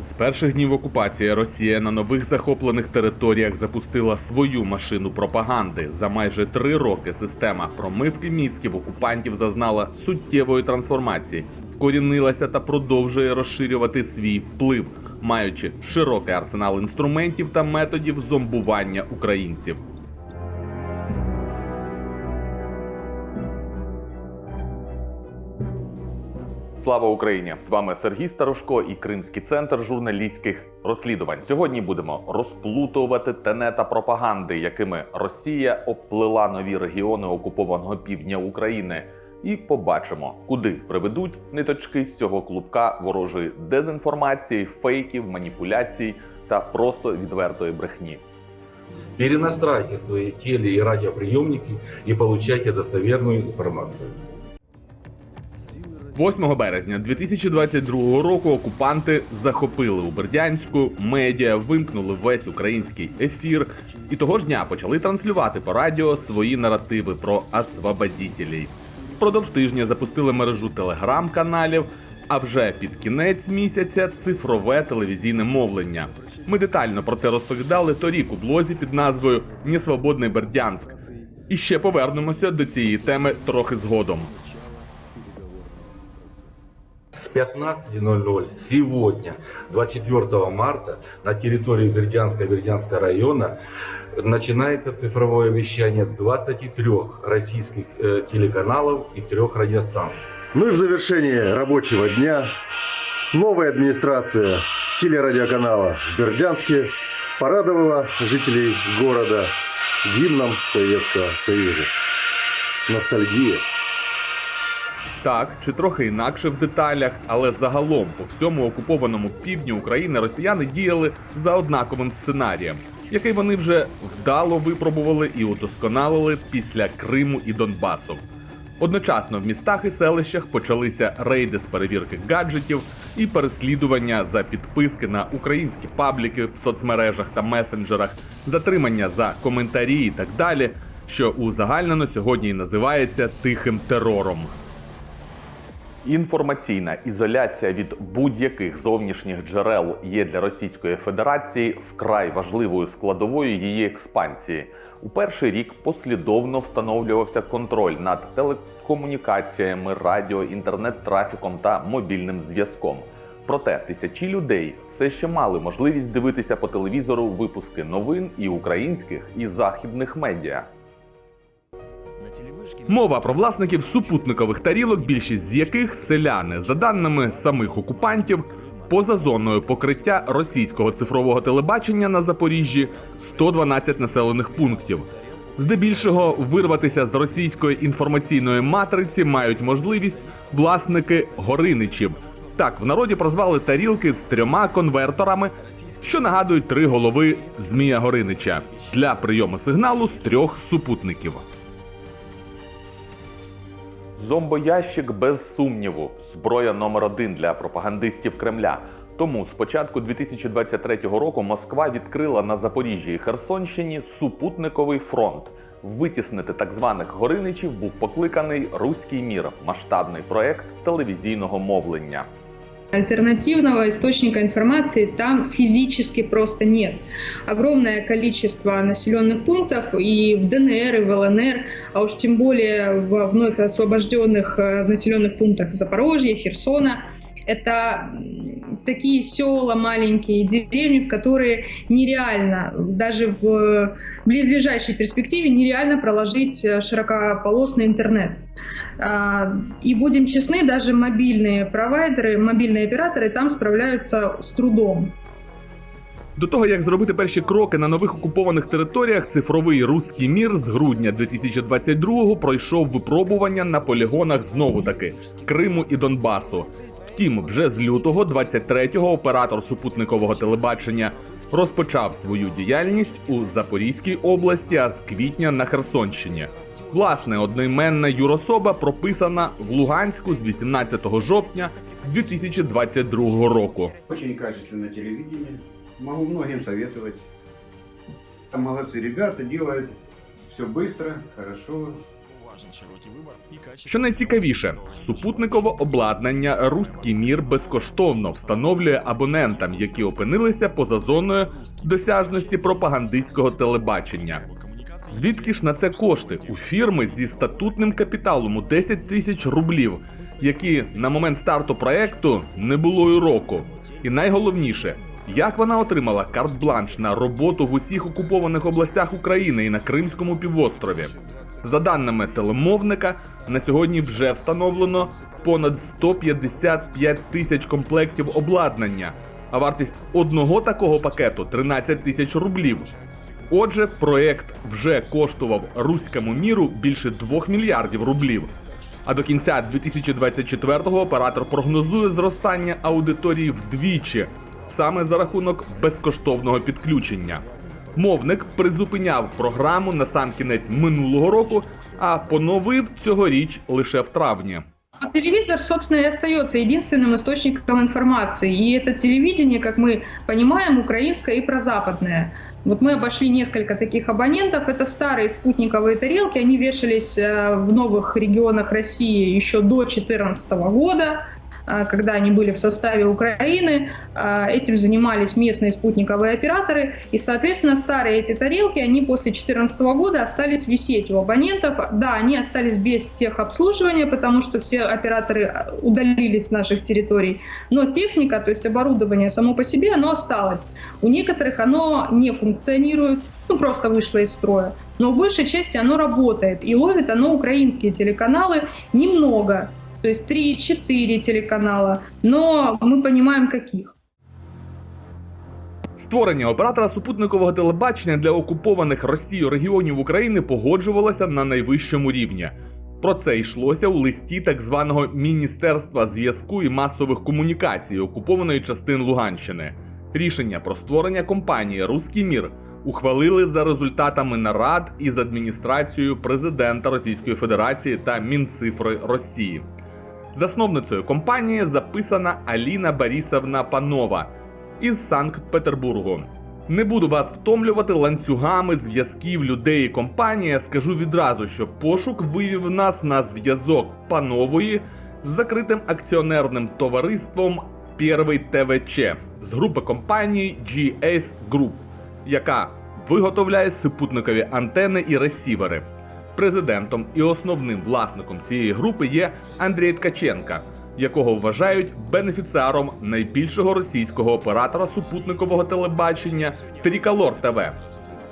З перших днів окупації Росія на нових захоплених територіях запустила свою машину пропаганди. За майже три роки система промивки мізків окупантів зазнала суттєвої трансформації, вкорінилася та продовжує розширювати свій вплив, маючи широкий арсенал інструментів та методів зомбування українців. Слава Україні! З вами Сергій Старошко і Кримський центр журналістських розслідувань. Сьогодні будемо розплутувати тенета пропаганди, якими Росія обплила нові регіони окупованого півдня України, і побачимо, куди приведуть ниточки з цього клубка ворожої дезінформації, фейків, маніпуляцій та просто відвертої брехні. Перенастраивайте свои теле- и радиоприемники и получайте достоверную информацию. 8 березня 2022 року окупанти захопили у Бердянську медіа, вимкнули весь український ефір і того ж дня почали транслювати по радіо свої наративи про освободітелей. Впродовж тижня запустили мережу телеграм-каналів, а вже під кінець місяця цифрове телевізійне мовлення. Ми детально про це розповідали торік у блозі під назвою Несвободний Бердянськ. І ще повернемося до цієї теми трохи згодом. С 15.00 сегодня, 24 марта, на территории Бердянска-Бердянского района начинается цифровое вещание 23 российских э, телеканалов и трех радиостанций. Ну и в завершение рабочего дня новая администрация телерадиоканала в Бердянске порадовала жителей города гимном Советского Союза. Ностальгия. Так, чи трохи інакше в деталях, але загалом по всьому окупованому півдню України росіяни діяли за однаковим сценарієм, який вони вже вдало випробували і удосконалили після Криму і Донбасу. Одночасно в містах і селищах почалися рейди з перевірки гаджетів і переслідування за підписки на українські пабліки в соцмережах та месенджерах, затримання за коментарі і так далі, що узагальнено сьогодні і називається тихим терором. Інформаційна ізоляція від будь-яких зовнішніх джерел є для Російської Федерації вкрай важливою складовою її експансії. У перший рік послідовно встановлювався контроль над телекомунікаціями, радіо, інтернет-трафіком та мобільним зв'язком. Проте тисячі людей все ще мали можливість дивитися по телевізору випуски новин і українських, і західних медіа. Мова про власників супутникових тарілок, більшість з яких селяни, за даними самих окупантів, поза зоною покриття російського цифрового телебачення на Запоріжжі 112 населених пунктів. Здебільшого вирватися з російської інформаційної матриці мають можливість власники гориничів. Так, в народі прозвали тарілки з трьома конверторами, що нагадують три голови Змія Горинича для прийому сигналу з трьох супутників. Зомбоящик без сумніву зброя номер один для пропагандистів Кремля. Тому з початку 2023 року Москва відкрила на Запоріжжі і Херсонщині супутниковий фронт. Витіснити так званих гориничів був покликаний Руський мір масштабний проект телевізійного мовлення. Альтернативного источника информации там физически просто нет. Огромное количество населенных пунктов и в ДНР, и в ЛНР, а уж тем более в вновь освобожденных э, населенных пунктах Запорожья, Херсона. Это такие села маленькие, деревни, в которые нереально, даже в близлежащей перспективе, нереально проложить э, широкополосный интернет. А, И будем честны, даже мобильные провайдеры, мобильные операторы там справляются с трудом. До того як зробити перші кроки на нових окупованих територіях, цифровий руський мір з грудня 2022-го пройшов випробування на полігонах знову таки Криму і Донбасу. Втім, вже з лютого 23-го оператор супутникового телебачення розпочав свою діяльність у Запорізькій області, а з квітня на Херсонщині. Власне, одноіменна юрособа прописана в Луганську з 18 жовтня 2022 року. Очень качественное телевидение. Могу многим советовать. Там молодцы ребята, делают все быстро, хорошо. Що найцікавіше, супутникове обладнання Руський мір безкоштовно встановлює абонентам, які опинилися поза зоною досяжності пропагандистського телебачення. Звідки ж на це кошти у фірми зі статутним капіталом у 10 тисяч рублів, які на момент старту проекту не було й року. І найголовніше, як вона отримала карт-бланш на роботу в усіх окупованих областях України і на Кримському півострові. За даними телемовника, на сьогодні вже встановлено понад 155 тисяч комплектів обладнання, а вартість одного такого пакету 13 тисяч рублів. Отже, проект вже коштував руському міру більше 2 мільярдів рублів. А до кінця 2024-го оператор прогнозує зростання аудиторії вдвічі, саме за рахунок безкоштовного підключення. Мовник призупиняв програму на сам кінець минулого року, а поновив цьогоріч лише в травні. А Телевизор, собственно, и остается единственным источником информации. И это телевидение, как мы понимаем, украинское и прозападное. Вот мы обошли несколько таких абонентов. Это старые спутниковые тарелки. Они вешались э, в новых регионах России еще до 2014 года э, Когда они были в составе Украины. Э, Этим занимались местные спутниковые операторы. И, соответственно, старые эти тарелки, они после 2014 года остались висеть у абонентов. Да, они остались без техобслуживания, потому что все операторы э, удалились с наших территорий. Но техника, то есть оборудование само по себе, оно осталось. У некоторых оно не функционирует, ну просто вышло из строя. Но в большей части оно работает. И ловит оно украинские телеканалы немного. То есть 3-4 телеканала. Но мы понимаем, каких. Створення оператора супутникового телебачення для окупованих Росією регіонів України погоджувалося на найвищому рівні. Про це йшлося у листі так званого Міністерства зв'язку і масових комунікацій окупованої частин Луганщини. Рішення про створення компанії Руський мір ухвалили за результатами нарад із адміністрацією президента Російської Федерації та Мінцифри Росії. Засновницею компанії записана Аліна Борисовна Панова із Санкт-Петербургу. Не буду вас втомлювати ланцюгами зв'язків людей і компанії. Скажу відразу, що пошук вивів нас на зв'язок панової з закритим акціонерним товариством Первий ТВЧ з групи компаній GS Group, яка виготовляє супутникові антени і ресівери. Президентом і основним власником цієї групи є Андрій Ткаченка, якого вважають бенефіціаром найбільшого російського оператора супутникового телебачення Триколор ТВ.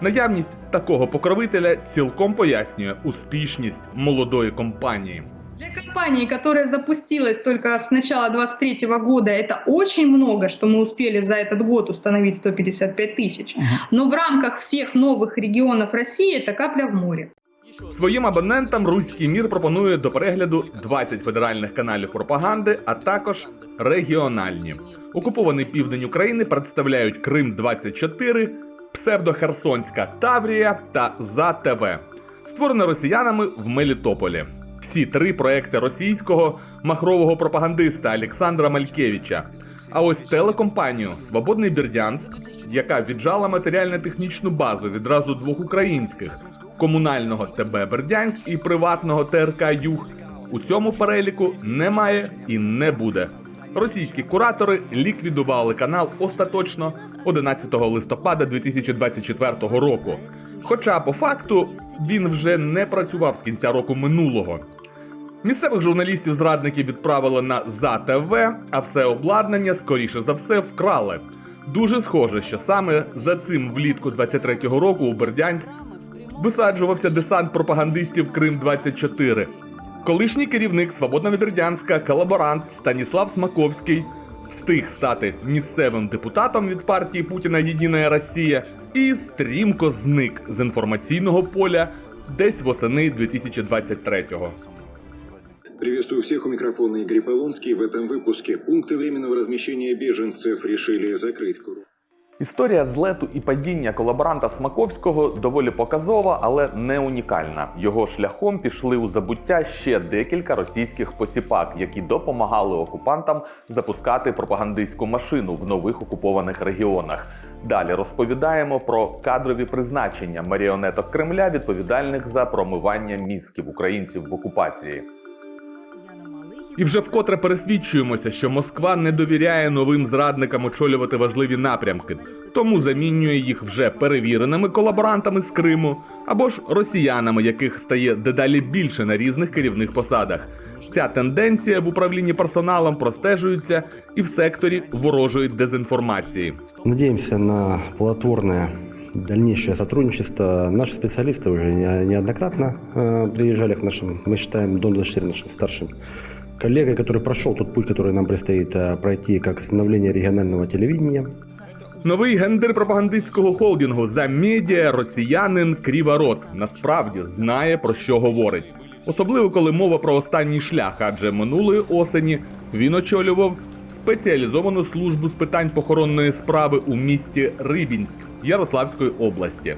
Наявність такого покровителя цілком пояснює успішність молодої компанії. Для компании, которая запустилась только с начала 2023 года, это очень много, что мы успели за этот год установить 155 тысяч. Но в рамках всех новых регионов России это капля в море. Своїм абонентам Руський мір пропонує до перегляду 20 федеральних каналів пропаганди, а також регіональні. Окупований південь України представляють Крим 24, Псевдохерсонська Таврія та За ТВ, створене росіянами в Мелітополі. Всі три проекти російського махрового пропагандиста Олександра Малькевича. А ось телекомпанію Свободний Бердянськ, яка віджала матеріально-технічну базу відразу двох українських комунального ТБ Бердянськ і приватного ТРК Юг, у цьому переліку немає і не буде. Російські куратори ліквідували канал остаточно 11 листопада 2024 року. Хоча по факту він вже не працював з кінця року минулого. Місцевих журналістів зрадників відправили на ЗАТВ, а все обладнання, скоріше за все, вкрали. Дуже схоже, що саме за цим влітку 23-го року у Бердянськ висаджувався десант пропагандистів Крим 24 Колишній керівник Свободного Бердянська, колаборант Станіслав Смаковський встиг стати місцевим депутатом від партії Путіна Єдина Росія і стрімко зник з інформаційного поля десь восени 2023-го. Приветствую всех у микрофона Игорь Полонский. В этом выпуске пункты временного размещения беженцев решили закрыть. Історія злету і падіння колаборанта Смаковського доволі показова, але не унікальна. Його шляхом пішли у забуття ще декілька російських посіпак, які допомагали окупантам запускати пропагандистську машину в нових окупованих регіонах. Далі розповідаємо про кадрові призначення маріонеток Кремля, відповідальних за промивання мізків українців в окупації. І вже вкотре пересвідчуємося, що Москва не довіряє новим зрадникам очолювати важливі напрямки, тому замінює їх вже перевіреними колаборантами з Криму або ж росіянами, яких стає дедалі більше на різних керівних посадах. Ця тенденція в управлінні персоналом простежується і в секторі ворожої дезінформації. Надеемся на плодотворное дальнейшее сотрудничество. Наши специалисты уже не- неоднократно э, приезжали к нашим, мы считаем, Дон 24 нашим старшим коллегой, который прошел тот путь, который нам предстоит э, пройти как становление регионального телевидения. Новий гендер пропагандистського холдингу за медіа росіянин Кріворот насправді знає про що говорить. Особливо коли мова про останній шлях, адже минулої осені він очолював спеціалізовану службу з питань похоронної справи у місті Рибінськ Ярославської області.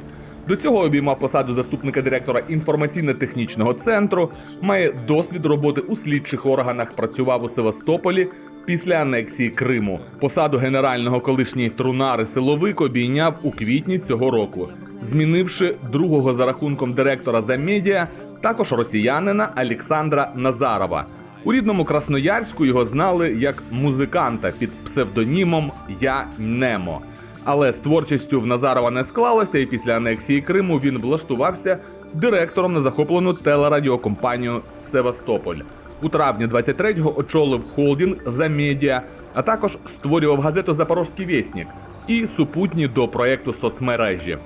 До цього обіймав посаду заступника директора інформаційно-технічного центру, має досвід роботи у слідчих органах, працював у Севастополі після анексії Криму. Посаду генерального колишній трунари силовик обійняв у квітні цього року, змінивши другого за рахунком директора за медіа, також росіянина Олександра Назарова. У рідному Красноярську його знали як музиканта під псевдонімом Я Немо. Але з творчістю в Назарова не склалося, і після анексії Криму він влаштувався директором на захоплену телерадіокомпанію Севастополь. У травні 23-го очолив холдинг за медіа, а також створював газету Запорозький вєснік і супутні до проекту соцмережі.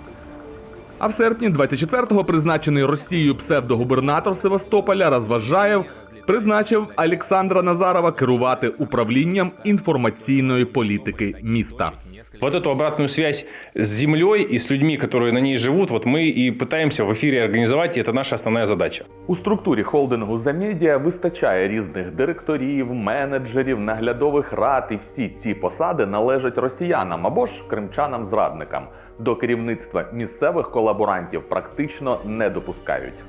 А в серпні 24-го призначений Росією псевдогубернатор Севастополя Розважаєв призначив Олександра Назарова керувати управлінням інформаційної політики міста. Вот эту обратную связь с землей и с людьми, которые на ней живут, вот мы и пытаемся в эфире организовать, и это наша основная задача. У структурі холдингу за медіа вистачає різних директорів, менеджерів, наглядових рад, і всі ці посади належать росіянам або ж кримчанам-зрадникам. До керівництва місцевих колаборантів практично не допускають.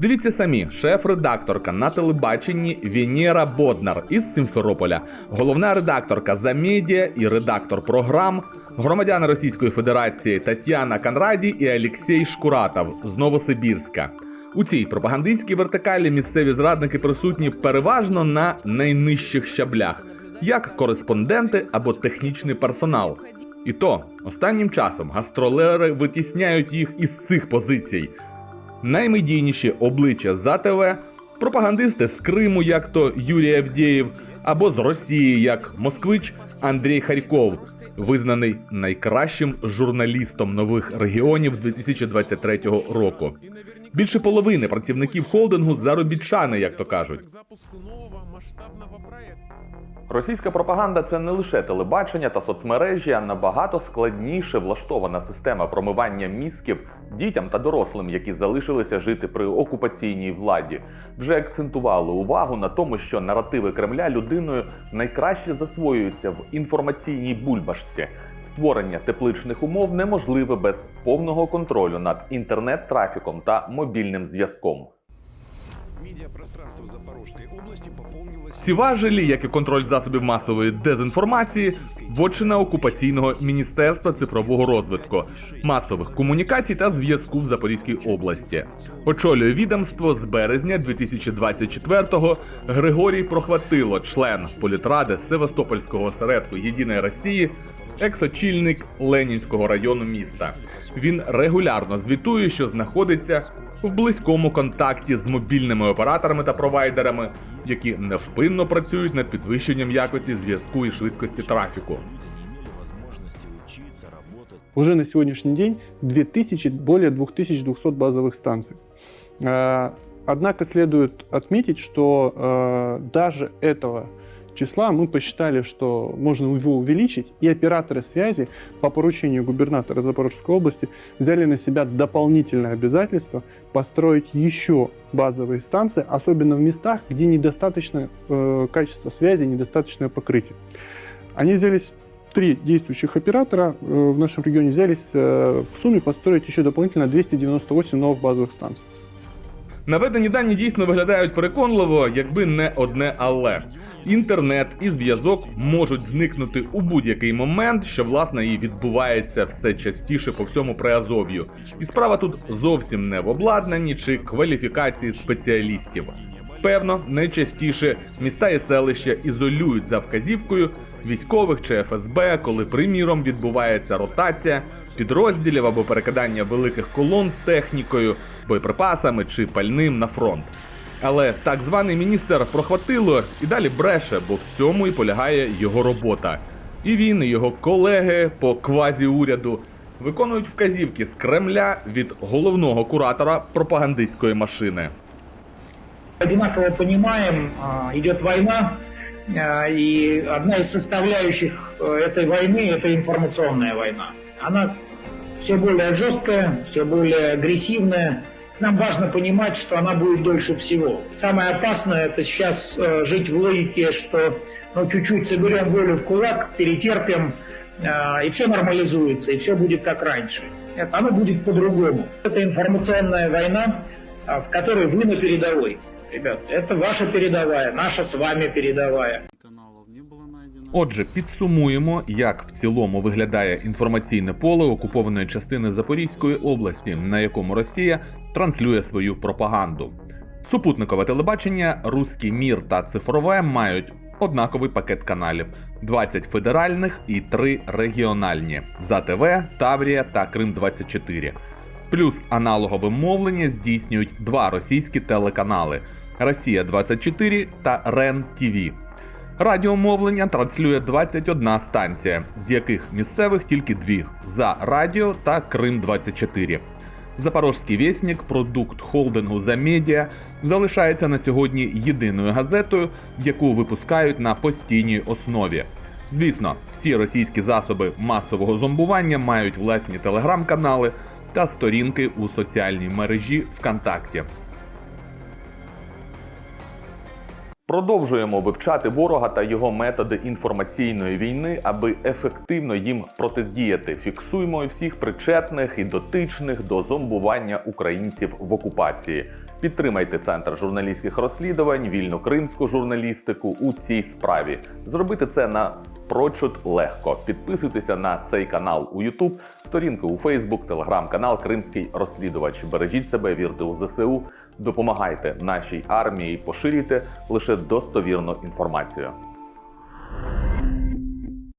Дивіться самі, шеф-редакторка на телебаченні Венера Боднар із Сімферополя, головна редакторка за медіа і редактор програм, громадяни Російської Федерації Тетяна Канраді і Олексій Шкуратов з Новосибірська. У цій пропагандистській вертикалі місцеві зрадники присутні переважно на найнижчих щаблях, як кореспонденти або технічний персонал. І то останнім часом гастролери витісняють їх із цих позицій. Наймедійніші обличчя за ТВ, пропагандисти з Криму, як то Юрій Авдєєв, або з Росії, як москвич Андрій Харьков, визнаний найкращим журналістом нових регіонів 2023 року. Більше половини працівників холдингу заробітчани, як то кажуть. Російська пропаганда це не лише телебачення та соцмережі, а набагато складніше влаштована система промивання мізків дітям та дорослим, які залишилися жити при окупаційній владі. Вже акцентували увагу на тому, що наративи Кремля людиною найкраще засвоюються в інформаційній бульбашці. Створення тепличних умов неможливе без повного контролю над інтернет-трафіком та мобільним зв'язком. Ці важелі, як і контроль засобів масової дезінформації, вотчина окупаційного міністерства цифрового розвитку, масових комунікацій та зв'язку в Запорізькій області. Очолює відомство з березня 2024-го Григорій Прохватило, член політради Севастопольського осередку Єдиної Росії, екс-очільник Ленінського району міста. Він регулярно звітує, що знаходиться в близькому контакті з мобільними операторами та провайдерами, які невпинно працюють над підвищенням якості зв'язку і швидкості трафіку. Уже на сегодняшний день 2000, более 2200 базовых станций. Э, Однако следует отметить, что э, даже этого числа мы посчитали, что можно его увеличить, и операторы связи по поручению губернатора Запорожской области взяли на себя дополнительное обязательство построить еще базовые станции, особенно в местах, где недостаточно э, качество связи, недостаточное покрытие. Они взялись три действующих оператора э, в нашем регионе взялись э, в сумме построить еще дополнительно 298 новых базовых станций. Наведені дані дійсно виглядають переконливо, якби не одне але. Інтернет і зв'язок можуть зникнути у будь-який момент, що власне і відбувається все частіше по всьому Приазов'ю. І справа тут зовсім не в обладнанні чи кваліфікації спеціалістів. Певно, найчастіше міста і селища ізолюють за вказівкою військових чи ФСБ, коли, приміром, відбувається ротація підрозділів або перекидання великих колон з технікою, боєприпасами чи пальним на фронт. Але так званий міністр прохватило і далі бреше, бо в цьому і полягає його робота. І він, і його колеги по квазі-уряду виконують вказівки з Кремля від головного куратора пропагандистської машини. одинаково понимаем, а, идет война, а, и одна из составляющих э, этой войны – это информационная война. Она все более жесткая, все более агрессивная. Нам важно понимать, что она будет дольше всего. Самое опасное – это сейчас э, жить в логике, что ну, чуть-чуть соберем волю в кулак, перетерпим, э, и все нормализуется, и все будет как раньше. Нет, оно будет по-другому. Это информационная война, а, в которой вы на передовой. Ребят, это ваша передовая, наша с вами передовая. Отже, підсумуємо, як в цілому виглядає інформаційне поле окупованої частини Запорізької області, на якому Росія транслює свою пропаганду. Супутникове телебачення, Руський мір та цифрове мають однаковий пакет каналів: 20 федеральних і 3 регіональні за ТВ, Таврія та Крим 24 Плюс аналогове мовлення здійснюють два російські телеканали: Росія 24 та Рен ТВ. Радіомовлення транслює 21 станція, з яких місцевих тільки дві за радіо та Крим 24 Запорожський вєснік, продукт холдингу за медіа, залишається на сьогодні єдиною газетою, яку випускають на постійній основі. Звісно, всі російські засоби масового зомбування мають власні телеграм-канали та сторінки у соціальній мережі ВКонтакті. Продовжуємо вивчати ворога та його методи інформаційної війни, аби ефективно їм протидіяти. Фіксуємо всіх причетних і дотичних до зомбування українців в окупації. Підтримайте центр журналістських розслідувань, вільну кримську журналістику у цій справі. Зробити це на прочуд легко. Підписуйтеся на цей канал у YouTube, сторінки у Facebook, телеграм-канал Кримський розслідувач. Бережіть себе, вірте у ЗСУ, Допомагайте нашій армії, поширюйте лише достовірну інформацію.